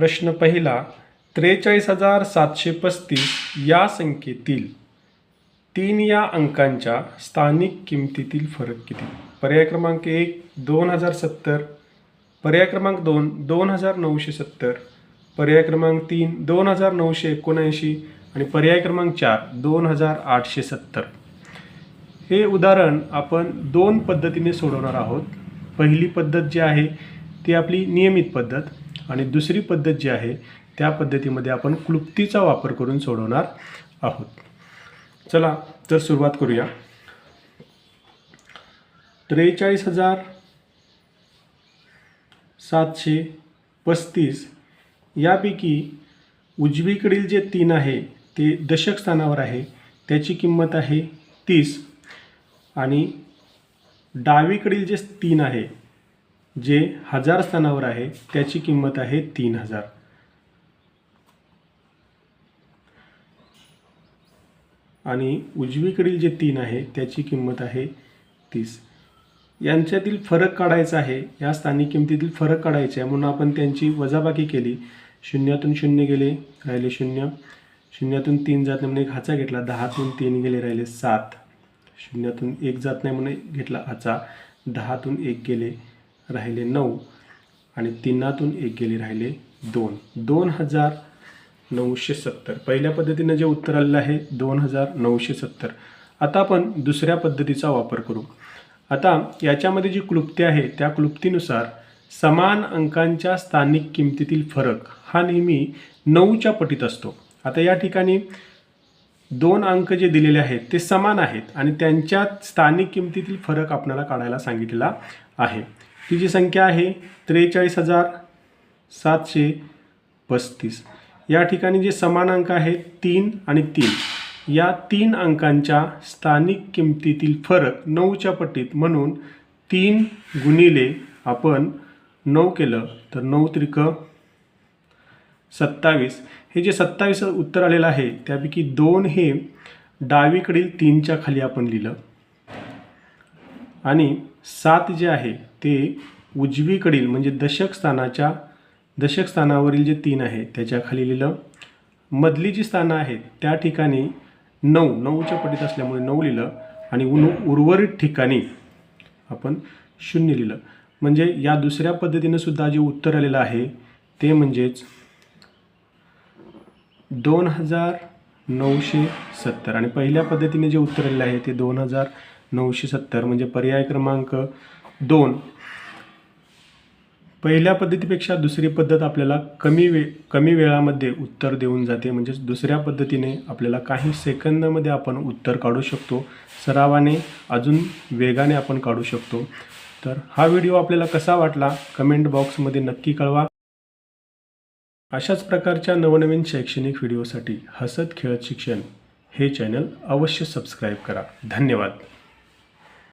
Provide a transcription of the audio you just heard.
प्रश्न पहिला त्रेचाळीस हजार सातशे पस्तीस या संख्येतील तीन या अंकांच्या स्थानिक किमतीतील फरक किती? पर्याय क्रमांक एक दोन हजार सत्तर. पर्याय क्रमांक दोन दोन हजार नऊशे सत्तर. पर्याय क्रमांक तीन दोन हजार नऊशे एकोणऐंशी. आणि पर्याय क्रमांक चार दोन हजार आठशे सत्तर. हे उदाहरण आपण दोन पद्धतीने सोडवणार आहोत. पहिली पद्धत जी आहे ती आपली नियमित पद्धत. आणि दुसरी पद्धत जी आहे त्या पद्धतीमध्ये आपण क्लुप्तीचा वापर करून सोडवणार आहोत. चला तर सुरुवात करूया. त्रेचाळीस हजार सातशे पस्तीस यापैकी उजवीकडील जे तीन आहे ते दशक स्थानावर आहे. त्याची किंमत आहे तीस. आणि डावीकडील जे तीन आहे जे हजार स्थानावर आहे त्याची किंमत आहे तीन हजार. आणि उजवीकडील जे तीन आहे त्याची किंमत आहे तीस. यांच्यातील फरक काढायचा आहे या स्थानिक किमतीतील फरक काढायचा आहे म्हणून आपण त्यांची वजाबाकी केली. शून्यातून शून्य गेले राहिले शून्य. शून्यातून तीन जात नाही म्हणून एक हाचा घेतला दहातून तीन गेले राहिले सात. शून्यातून एक जात नाही म्हणून घेतला हाचा दहातून एक गेले. राहिले नऊ आणि तिन्नातून एक गेले राहिले दोन. दोन हजार नऊशे सत्तर. पहिल्या पद्धतीनं जे उत्तर आलेलं आहे दोन हजार नऊशे सत्तर. आता आपण दुसऱ्या पद्धतीचा वापर करू. आता याच्यामध्ये जी क्लुप्ती आहे त्या क्लुप्तीनुसार समान अंकांच्या स्थानिक किमतीतील फरक हा नेहमी नऊच्या पटीत असतो. आता या ठिकाणी दोन अंक जे दिलेले आहेत ते समान आहेत आणि त्यांच्यात स्थानिक किमतीतील फरक आपल्याला काढायला सांगितलेला आहे. तिची संख्या आहे त्रेचाळीस हजार सातशे पस्तीस. या ठिकाणी जे समान अंक आहेत तीन आणि तीन. या तीन अंकांच्या स्थानिक किमतीतील फरक नऊच्या पटीत म्हणून तीन गुणिले आपण नऊ केलं तर नऊ त्रिक सत्तावीस. हे जे सत्तावीस उत्तर आलेलं आहे त्यापैकी दोन हे डावीकडील तीनच्या खाली आपण लिहिलं. आणि सात जे आहे ते उजवीकडील म्हणजे दशक स्थानाच्या दशक स्थानावरील जे तीन आहे त्याच्याखाली लिहिलं. मधली जी स्थानं आहेत त्या ठिकाणी नऊ नऊच्या पटीत असल्यामुळे नऊ लिहिलं आणि उन उर्वरित ठिकाणी आपण शून्य लिहिलं. म्हणजे या दुसऱ्या पद्धतीनं सुद्धा जे उत्तर आलेलं आहे ते म्हणजेच दोन हजार नऊशे सत्तर. आणि पहिल्या पद्धतीने जे उत्तर आलेलं आहे ते दोन हजार नऊशे सत्तर म्हणजे पर्याय क्रमांक दोन. पहिल्या पद्धतीपेक्षा दुसरी पद्धत आपल्याला कमी वे कमी वेळामध्ये उत्तर देऊन जाते. म्हणजेच दुसऱ्या पद्धतीने आपल्याला काही सेकंदामध्ये आपण उत्तर काढू शकतो. सरावाने अजून वेगाने आपण काढू शकतो. तर हा व्हिडिओ आपल्याला कसा वाटला? कमेंट बॉक्समध्ये नक्की कळवा. अशाच प्रकारच्या नवनवीन शैक्षणिक व्हिडिओसाठी हसत खेळत शिक्षण हे चॅनल अवश्य सबस्क्राईब करा. धन्यवाद.